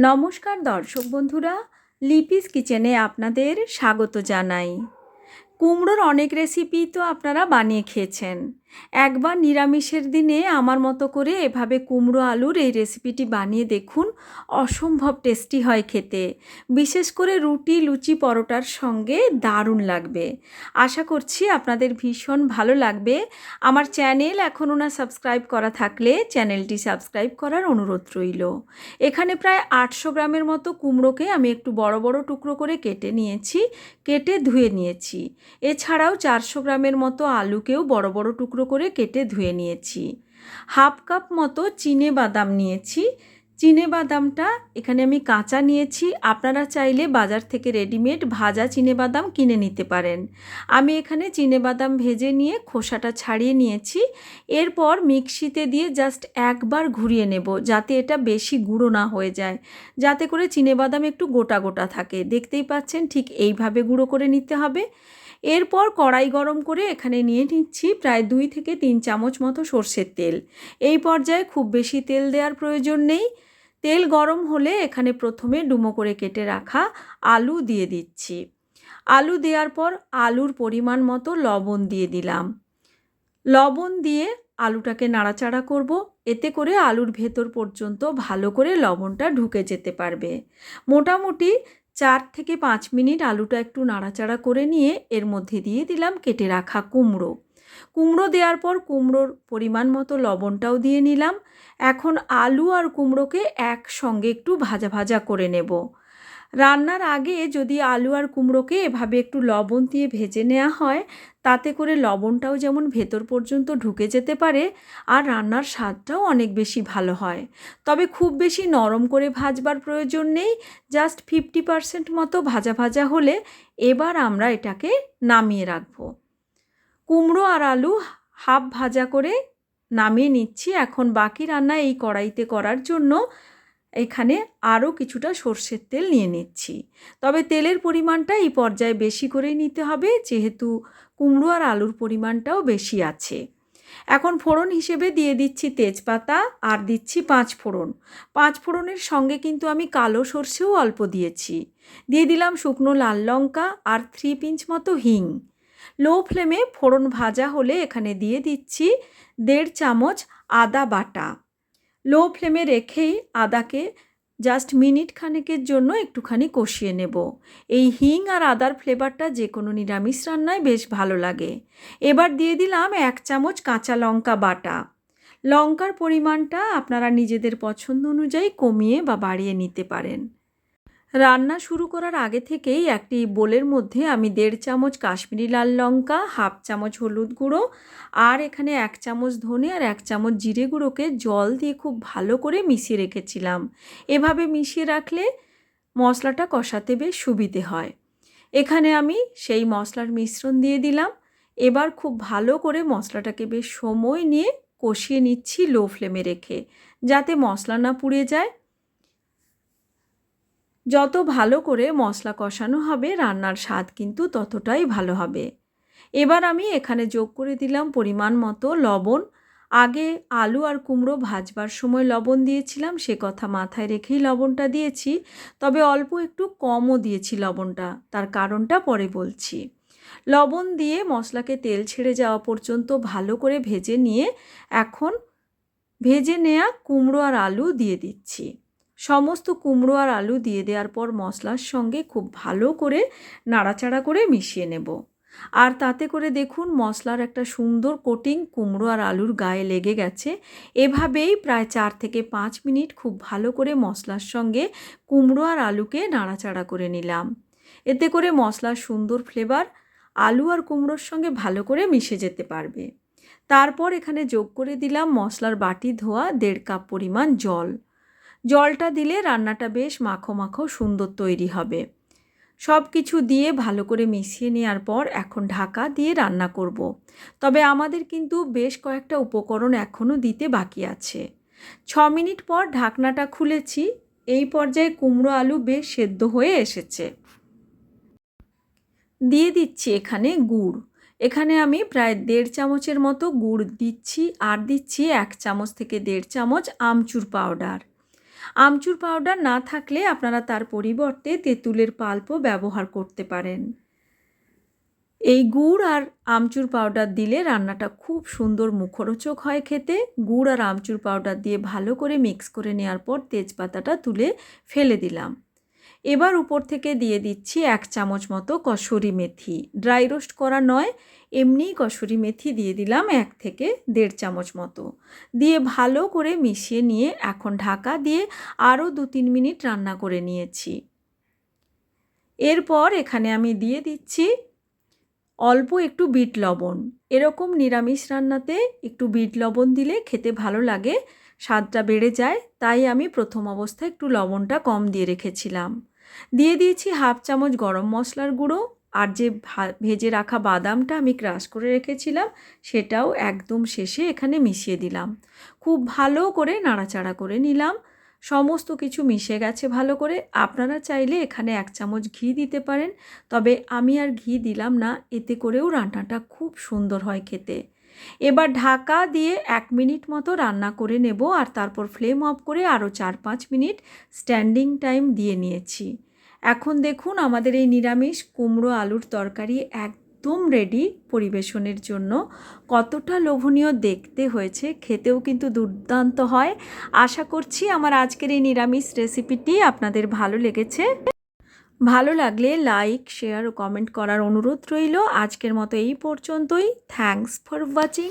নমস্কার দর্শক বন্ধুরা, লিপিস কিচেনে আপনাদের স্বাগত জানাই। কুমড়োর অনেক রেসিপি তো আপনারা বানিয়ে খেয়েছেন। একবার নিরামিষের দিনে আমার মতো করে এভাবে কুমড়ো আলুর এই রেসিপিটি বানিয়ে দেখুন, অসম্ভব টেস্টি হয় খেতে। বিশেষ করে রুটি, লুচি, পরোটার সঙ্গে দারুণ লাগবে। আশা করছি আপনাদের ভীষণ ভালো লাগবে। আমার চ্যানেল এখনও না সাবস্ক্রাইব করা থাকলে চ্যানেলটি সাবস্ক্রাইব করার অনুরোধ রইল। এখানে প্রায় আটশো গ্রামের মতো কুমড়োকে আমি একটু বড় বড় টুকরো করে কেটে নিয়েছি, কেটে ধুয়ে নিয়েছি। এছাড়াও চারশো গ্রামের মতো আলুকেও বড় বড় টুকরো করে কেটে ধুয়ে নিয়েছি। হাফ কাপ মতো চিনে বাদাম নিয়েছি। চিনে বাদামটা এখানে আমি কাঁচা নিয়েছি। আপনারা চাইলে বাজার থেকে রেডিমেড ভাজা চিনে বাদাম কিনে নিতে পারেন। আমি এখানে চিনে বাদাম ভেজে নিয়ে খোসাটা ছাড়িয়ে নিয়েছি। এরপর মিক্সিতে দিয়ে জাস্ট একবার ঘুরিয়ে নেব যাতে এটা বেশি গুঁড়ো না হয়ে যায়। যাতে করে চিনে বাদাম একটু গোটা গোটা থাকে। দেখতেই পাচ্ছেন ঠিক এইভাবে গুঁড়ো করে নিতে হবে। এরপর কড়াই গরম করে এখানে নিয়ে নিচ্ছি প্রায় দুই থেকে তিন চামচ মতো সর্ষের তেল। এই পর্যায়ে খুব বেশি তেল দেওয়ার প্রয়োজন নেই। তেল গরম হলে এখানে প্রথমে ডুমো করে কেটে রাখা আলু দিয়ে দিচ্ছি। আলু দেওয়ার পর আলুর পরিমাণ মতো লবণ দিয়ে দিলাম। লবণ দিয়ে আলুটাকে নাড়াচাড়া করব। এতে করে আলুর ভেতর পর্যন্ত ভালো করে লবণটা ঢুকে যেতে পারবে। মোটামুটি চার থেকে পাঁচ মিনিট আলুটা একটু নাড়াচাড়া করে নিয়ে এর মধ্যে দিয়ে দিলাম কেটে রাখা কুমড়ো। কুমড়ো দেওয়ার পর কুমড়োর পরিমাণ মতো লবণটাও দিয়ে নিলাম। এখন আলু আর কুমড়োকে একসঙ্গে একটু ভাজা ভাজা করে নেব। রান্নার আগে যদি আলু আর কুমড়োকে এভাবে একটু লবণ দিয়ে ভেজে নেওয়া হয়, তাতে করে লবণটাও যেমন ভেতর পর্যন্ত ঢুকে যেতে পারে আর রান্নার স্বাদটাও অনেক বেশি ভালো হয়। তবে খুব বেশি নরম করে ভাজবার প্রয়োজন নেই জাস্ট ফিফটি পারসেন্ট মতো ভাজা ভাজা হলে এবার আমরা এটাকে নামিয়ে রাখব। কুমড়ো আর আলু হাফ ভাজা করে নামিয়ে নিচ্ছি। এখন বাকি রান্না এই কড়াইতে করার জন্য এখানে আরও কিছুটা সর্ষের তেল নিয়ে নিচ্ছি। তবে তেলের পরিমাণটা এই পর্যায়ে বেশি করেই নিতে হবে, যেহেতু কুমড়ো আর আলুর পরিমাণটাও বেশি আছে। এখন ফোড়ন হিসেবে দিয়ে দিচ্ছি তেজপাতা আর দিচ্ছি পাঁচ ফোড়ন। পাঁচ ফোড়নের সঙ্গে কিন্তু আমি কালো সর্ষেও অল্প দিয়েছি। দিয়ে দিলাম শুকনো লাল লঙ্কা আর থ্রি পিঞ্চ মতো হিং। লো ফ্লেমে ফোড়ন ভাজা হলে এখানে দিয়ে দিচ্ছি দেড় চামচ আদা বাটা। লো ফ্লেমে রেখেই আদাকে জাস্ট মিনিট খানেকের জন্য একটুখানি কষিয়ে নেব। এই হিং আর আদার ফ্লেভারটা যে কোনো নিরামিষ রান্নায় বেশ ভালো লাগে। এবার দিয়ে দিলাম এক চামচ কাঁচা লঙ্কা বাটা। লঙ্কার পরিমাণটা আপনারা নিজেদের পছন্দ অনুযায়ী কমিয়ে বা বাড়িয়ে নিতে পারেন। রান্না শুরু করার আগে থেকেই একটি বোলের মধ্যে আমি দেড় চামচ কাশ্মীরি লাল লঙ্কা, হাফ চামচ হলুদ গুঁড়ো আর এখানে এক চামচ ধনে আর এক চামচ জিরে গুঁড়োকে জল দিয়ে খুব ভালো করে মিশিয়ে রেখেছিলাম। এভাবে মিশিয়ে রাখলে মশলাটা কষাতে বেশ সুবিধে হয়। এখানে আমি সেই মশলার মিশ্রণ দিয়ে দিলাম। এবার খুব ভালো করে মশলাটাকে বেশ সময় নিয়ে কষিয়ে নিচ্ছি লো ফ্লেমে রেখে যাতে মশলা না পুড়ে যায়। যত ভালো করে মশলা কষানো হবে, রান্নার স্বাদ কিন্তু ততটাই ভালো হবে। এবার আমি এখানে যোগ করে দিলাম পরিমাণ মতো লবণ। আগে আলু আর কুমড়ো ভাজবার সময় লবণ দিয়েছিলাম, সে কথা মাথায় রেখেই লবণটা দিয়েছি। তবে অল্প একটু কমও দিয়েছি লবণটা, তার কারণটা পরে বলছি। লবণ দিয়ে মশলাকে তেল ছেড়ে যাওয়া পর্যন্ত ভালো করে ভেজে নিয়ে এখন ভেজে নেয়া কুমড়ো আর আলু দিয়ে দিচ্ছি। সমস্ত কুমড়ো আর আলু দিয়ে দেওয়ার পর মশলার সঙ্গে খুব ভালো করে নাড়াচাড়া করে মিশিয়ে নেব। আর তাতে করে দেখুন মশলার একটা সুন্দর কোটিং কুমড়ো আর আলুর গায়ে লেগে গেছে। এভাবেই প্রায় চার থেকে পাঁচ মিনিট খুব ভালো করে মশলার সঙ্গে কুমড়ো আর আলুকে নাড়াচাড়া করে নিলাম। এতে করে মশলার সুন্দর ফ্লেভার আলু আর কুমড়োর সঙ্গে ভালো করে মিশে যেতে পারবে। তারপর এখানে যোগ করে দিলাম মশলার বাটি ধোয়া দেড় কাপ পরিমাণ জল। জলটা দিলে রান্নাটা বেশ মাখো মাখো সুন্দর তৈরি হবে। সব কিছু দিয়ে ভালো করে মিশিয়ে নেওয়ার পর এখন ঢাকা দিয়ে রান্না করব। তবে আমাদের কিন্তু বেশ কয়েকটা উপকরণ এখনও দিতে বাকি আছে। ছ মিনিট পর ঢাকনাটা খুলেছি, এই পর্যায়ে কুমড়ো আলু বেশ সেদ্ধ হয়ে এসেছে। দিয়ে দিচ্ছি এখানে গুড়। এখানে আমি প্রায় দেড় চামচের মতো গুড় দিচ্ছি, আর দিচ্ছি এক চামচ থেকে দেড় চামচ আমচুর পাউডার। আমচুর পাউডার না থাকলে আপনারা তার পরিবর্তে তেঁতুলের পাল্পও ব্যবহার করতে পারেন। এই গুড় আর আমচুর পাউডার দিলে রান্নাটা খুব সুন্দর মুখরোচক হয় খেতে। গুড় আর আমচুর পাউডার দিয়ে ভালো করে মিক্স করে নেওয়ার পর তেজপাতাটা তুলে ফেলে দিলাম। এবার উপর থেকে দিয়ে দিচ্ছি এক চামচ মতো কসুরি মেথি। ড্রাই রোস্ট করা নয়, এমনিই কসুরি মেথি দিয়ে দিলাম এক থেকে দেড় চামচ মতো। দিয়ে ভালো করে মিশিয়ে নিয়ে এখন ঢাকা দিয়ে আরও দু তিন মিনিট রান্না করে নিয়েছি। এরপর এখানে আমি দিয়ে দিচ্ছি অল্প একটু বিট লবণ। এরকম নিরামিষ রান্নাতে একটু বিট লবণ দিলে খেতে ভালো লাগে, স্বাদটা বেড়ে যায়, তাই আমি প্রথম অবস্থায় একটু লবণটা কম দিয়ে রেখেছিলাম। দিয়ে দিয়েছি হাফ চামচ গরম মশলার গুঁড়ো আর যে ভেজে রাখা বাদামটা আমি ক্রাশ করে রেখেছিলাম, সেটাও একদম শেষে এখানে মিশিয়ে দিলাম। খুব ভালো করে নাড়াচাড়া করে নিলাম। সমস্ত কিছু মিশে গেছে ভালো করে। আপনারা চাইলে এখানে এক চামচ ঘি দিতে পারেন, তবে আমি আর ঘি দিলাম না, এতে করেও রান্নাটা খুব সুন্দর হয় খেতে। এবার ঢাকা দিয়ে এক মিনিট মতো রান্না করে নেব, আর তারপর ফ্লেম অফ করে আরও চার পাঁচ মিনিট স্ট্যান্ডিং টাইম দিয়ে নিয়েছি। এখন দেখুন আমাদের এই নিরামিষ কুমড়ো আলুর তরকারি একদম রেডি পরিবেশনের জন্য। কতটা লোভনীয় দেখতে হয়েছে, খেতেও কিন্তু দুর্দান্ত হয়। আশা করছি আমার আজকের এই নিরামিষ রেসিপিটি আপনাদের ভালো লেগেছে। ভালো লাগলে লাইক শেয়ার ও কমেন্ট করার অনুরোধ রইল। আজকের মতো এই পর্যন্তই। Thanks for watching